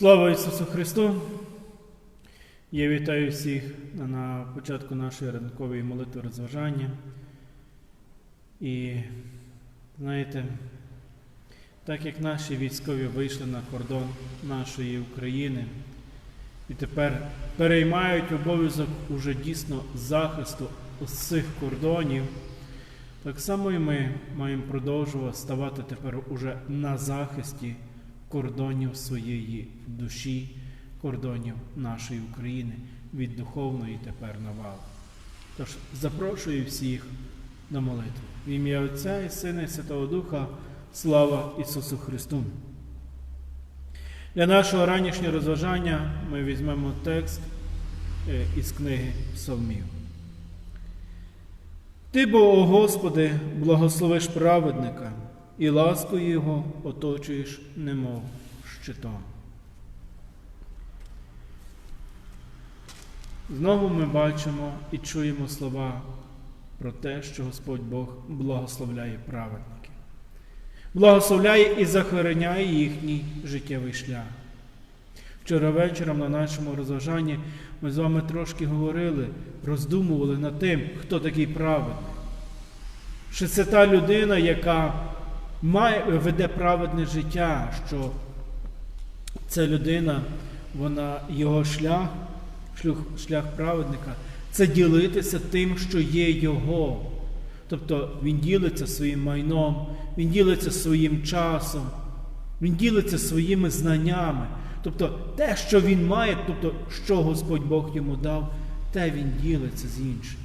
Слава Ісусу Христу! Я вітаю всіх на початку нашої ранкової молитви розважання. І знаєте, так як наші військові вийшли на кордон нашої України і тепер переймають обов'язок уже дійсно захисту ось цих кордонів, так само і ми маємо продовжувати ставати тепер уже на захисті кордонів своєї душі, кордонів нашої України від духовної тепер навали. Тож запрошую всіх на молитву. В ім'я Отця і Сина і Святого Духа, слава Ісусу Христу! Для нашого ранішнього розважання ми візьмемо текст е, із книги Псалмів. Ти, бо, о Господи, благословиш праведника, і ласкою Його оточуєш, немов щитом. Знову ми бачимо і чуємо слова про те, що Господь Бог благословляє праведників. Благословляє і захороняє їхній життєвий шлях. Вчора вечором на нашому розважанні ми з вами трошки говорили, роздумували над тим, хто такий праведник. Що це та людина, яка має, веде праведне життя, що ця людина, вона, його шлях, шлях, шлях праведника, це ділитися тим, що є його. Тобто він ділиться своїм майном, він ділиться своїм часом, він ділиться своїми знаннями. Тобто те, що він має, тобто, що Господь Бог йому дав, те він ділиться з іншим.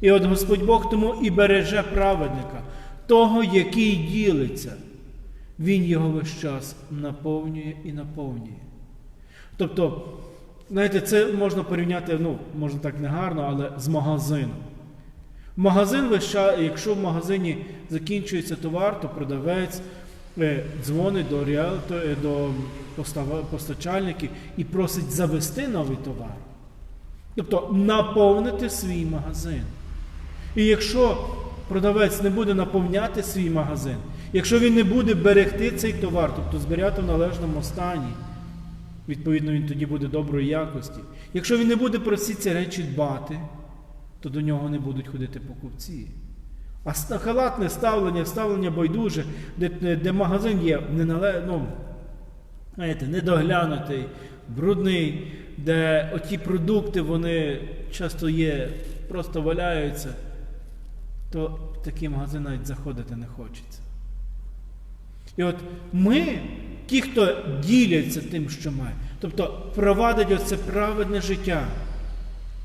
І от Господь Бог тому і береже праведника, того, який ділиться, Він його весь час наповнює і наповнює. Тобто, знаєте, це можна порівняти, ну, можна так не гарно, але з магазином. Магазин весь час, якщо в магазині закінчується товар, то продавець е, дзвонить до е, до постачальників і просить завести новий товар. Тобто наповнити свій магазин. І якщо продавець не буде наповняти свій магазин, якщо він не буде берегти цей товар, тобто зберігати в належному стані, відповідно, він тоді буде доброї якості. Якщо він не буде про всі ці речі дбати, то до нього не будуть ходити покупці. А халатне ставлення, ставлення байдуже, де, де магазин є ненале, ну, знаєте, недоглянутий, брудний, де оті продукти вони часто є, просто валяються, то в такий магазин навіть заходити не хочеться. І от ми, ті, хто діляться тим, що має, тобто провадить оце праведне життя,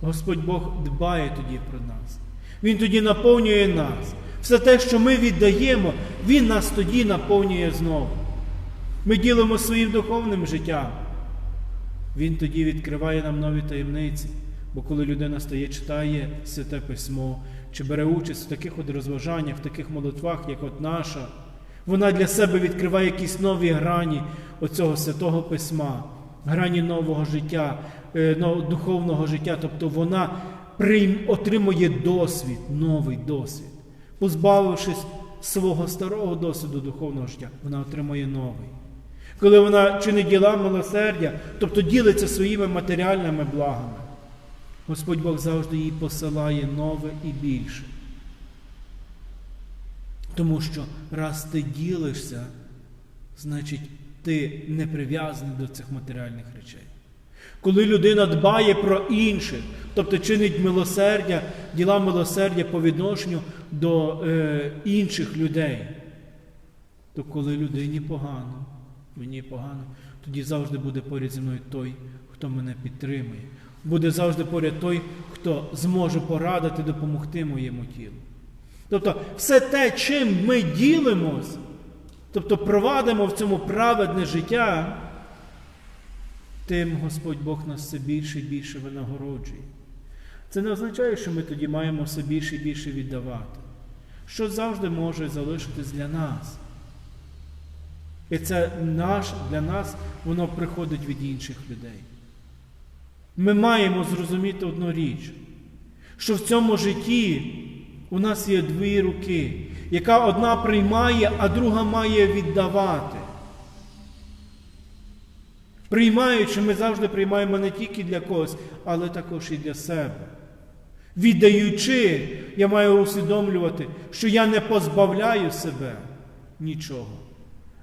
Господь Бог дбає тоді про нас. Він тоді наповнює нас. Все те, що ми віддаємо, Він нас тоді наповнює знову. Ми ділимо своїм духовним життям. Він тоді відкриває нам нові таємниці. Бо коли людина стає, читає святе письмо, чи бере участь в таких от розважаннях, в таких молитвах, як от наша, вона для себе відкриває якісь нові грані оцього святого письма, грані нового життя, е, духовного життя. Тобто вона отримує досвід, новий досвід. Позбавившись свого старого досвіду духовного життя, вона отримує новий. Коли вона чинить діла милосердя, тобто ділиться своїми матеріальними благами, Господь Бог завжди їй посилає нове і більше. Тому що раз ти ділишся, значить ти не прив'язаний до цих матеріальних речей. Коли людина дбає про інших, тобто чинить милосердя, діла милосердя по відношенню до е, інших людей, то коли людині погано, мені погано, тоді завжди буде поряд зі мною той, хто мене підтримує. Буде завжди поряд той, хто зможе порадити, допомогти моєму тілу. Тобто, все те, чим ми ділимось, тобто провадимо в цьому праведне життя, тим Господь Бог нас все більше і більше винагороджує. Це не означає, що ми тоді маємо все більше і більше віддавати. Що завжди може залишитись для нас. І це наш, для нас воно приходить від інших людей. Ми маємо зрозуміти одну річ, що в цьому житті у нас є дві руки, яка одна приймає, а друга має віддавати. Приймаючи, ми завжди приймаємо не тільки для когось, але також і для себе. Віддаючи, я маю усвідомлювати, що я не позбавляю себе нічого,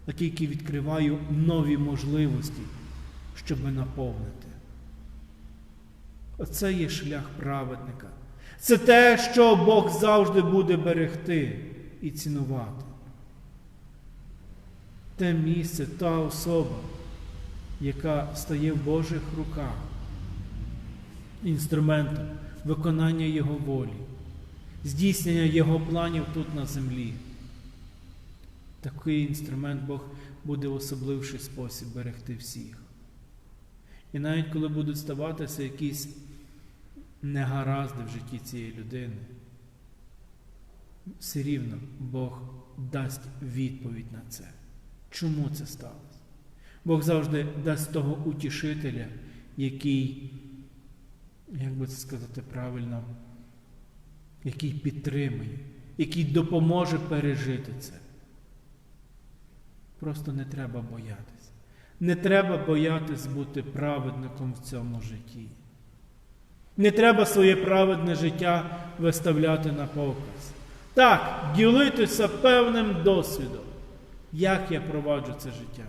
а тільки відкриваю нові можливості, щоб наповнити. Оце є шлях праведника. Це те, що Бог завжди буде берегти і цінувати. Те місце, та особа, яка стає в Божих руках, інструментом виконання Його волі, здійснення Його планів тут на землі. Такий інструмент Бог буде в особливший спосіб берегти всіх. І навіть коли будуть ставатися якісь негаразди в житті цієї людини, все рівно Бог дасть відповідь на це. Чому це сталося? Бог завжди дасть того утішителя, який, як би це сказати правильно, який підтримує, який допоможе пережити це. Просто не треба боятися. Не треба боятись бути праведником в цьому житті. Не треба своє праведне життя виставляти на показ. Так, ділитися певним досвідом, як я проваджу це життя.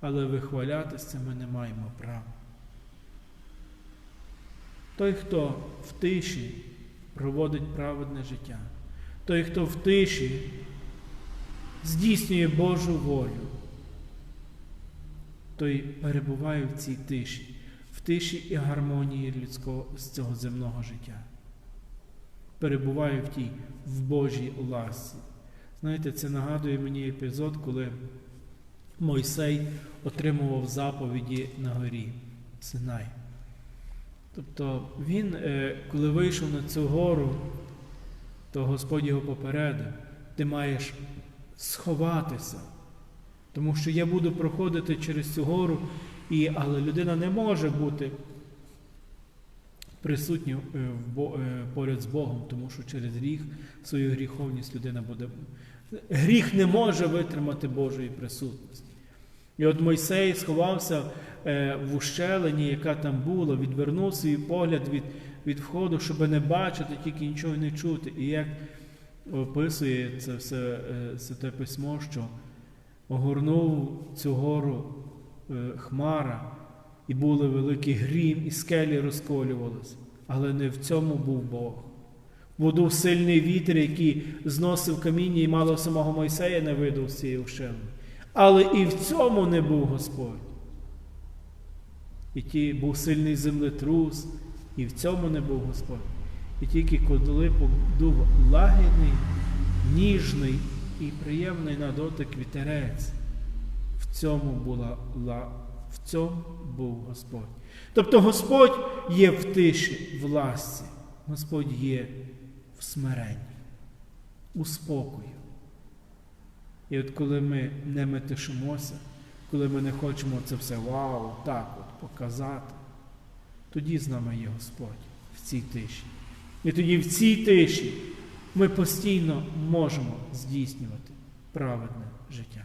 Але вихвалятися ми не маємо права. Той, хто в тиші проводить праведне життя, той, хто в тиші здійснює Божу волю, той перебуває в цій тиші, тиші і гармонії людського з цього земного життя. Перебуває в тій в Божій ласі. Знаєте, це нагадує мені епізод, коли Мойсей отримував заповіді на горі Синай. Тобто він, е, коли вийшов на цю гору, то Господь його попередив, ти маєш сховатися, тому що я буду проходити через цю гору, і, але людина не може бути присутньою е, е, поряд з Богом, тому що через гріх, свою гріховність людина буде. Гріх не може витримати Божої присутності. І от Мойсей сховався е, в ущелині, яка там була, відвернув свій погляд від, від входу, щоб не бачити, тільки нічого не чути. І як описує це все е, святе письмо, що огорнув цю гору хмара, і були великий грім, і скелі розколювалися. Але не в цьому був Бог. Був сильний вітер, який зносив каміння і мало самого Мойсея не видав з цієї ущелини. Але і в цьому не був Господь. І ті був сильний землетрус, і в цьому не був Господь. І тільки коли подув лагідний, ніжний і приємний на дотик вітерець, цьому була в цьому був Господь. Тобто Господь є в тиші, в ласці, Господь є в смиренні, у спокою. І от коли ми не метишимося, коли ми не хочемо це все вау, так от показати, тоді з нами є Господь в цій тиші. І тоді в цій тиші ми постійно можемо здійснювати праведне життя.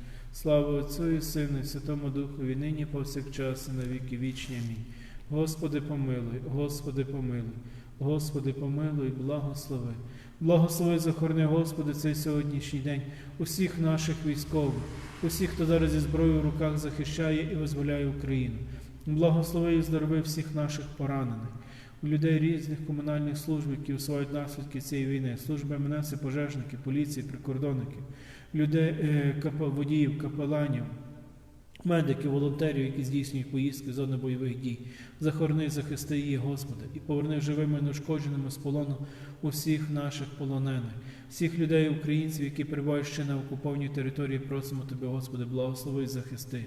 Слава Отцю і Сину, і Святому Духові, нині повсякчас і на віки вічні. Амінь. Господи, помилуй, Господи, помилуй, Господи, помилуй, благослови. Благослови, захорони, Господи, цей сьогоднішній день усіх наших військових, усіх, хто зараз зі зброєю в руках захищає і визволяє Україну. Благослови і здорови всіх наших поранених, у людей різних комунальних служб, які усувають наслідки цієї війни, служби МНС, пожежники, поліції, прикордонників, людей, е, водіїв, капеланів, медиків, волонтерів, які здійснюють поїздки зони бойових дій. Захорони, захисти її, Господи, і поверни живими і неушкодженими з полону усіх наших полонених, всіх людей, українців, які перебувають ще на окупованій території, просимо Тебе, Господи, благослови і захисти.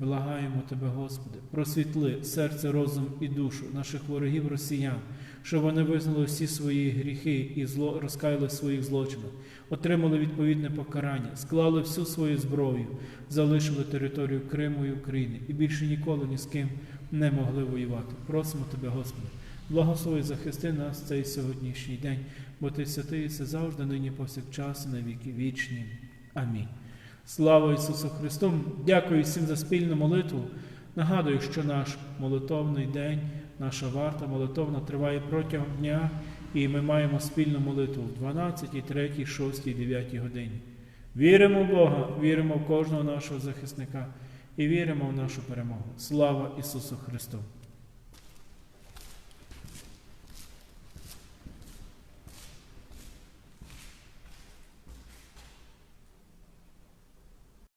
Благаємо Тебе, Господи, просвітли серце, розум і душу наших ворогів росіян, щоб вони визнали всі свої гріхи і зло розкаяли своїх злочинах, отримали відповідне покарання, склали всю свою зброю, залишили територію Криму і України і більше ніколи ні з ким не могли воювати. Просимо Тебе, Господи, благослови захисти нас цей сьогоднішній день, бо Ти святий і завжди, нині повсякчас, і на віки вічні. Амінь. Слава Ісусу Христу! Дякую всім за спільну молитву. Нагадую, що наш молитовний день, наша варта молитовна триває протягом дня, і ми маємо спільну молитву в 12, 3, 6, 9 годині. Віримо в Бога, віримо в кожного нашого захисника і віримо в нашу перемогу. Слава Ісусу Христу!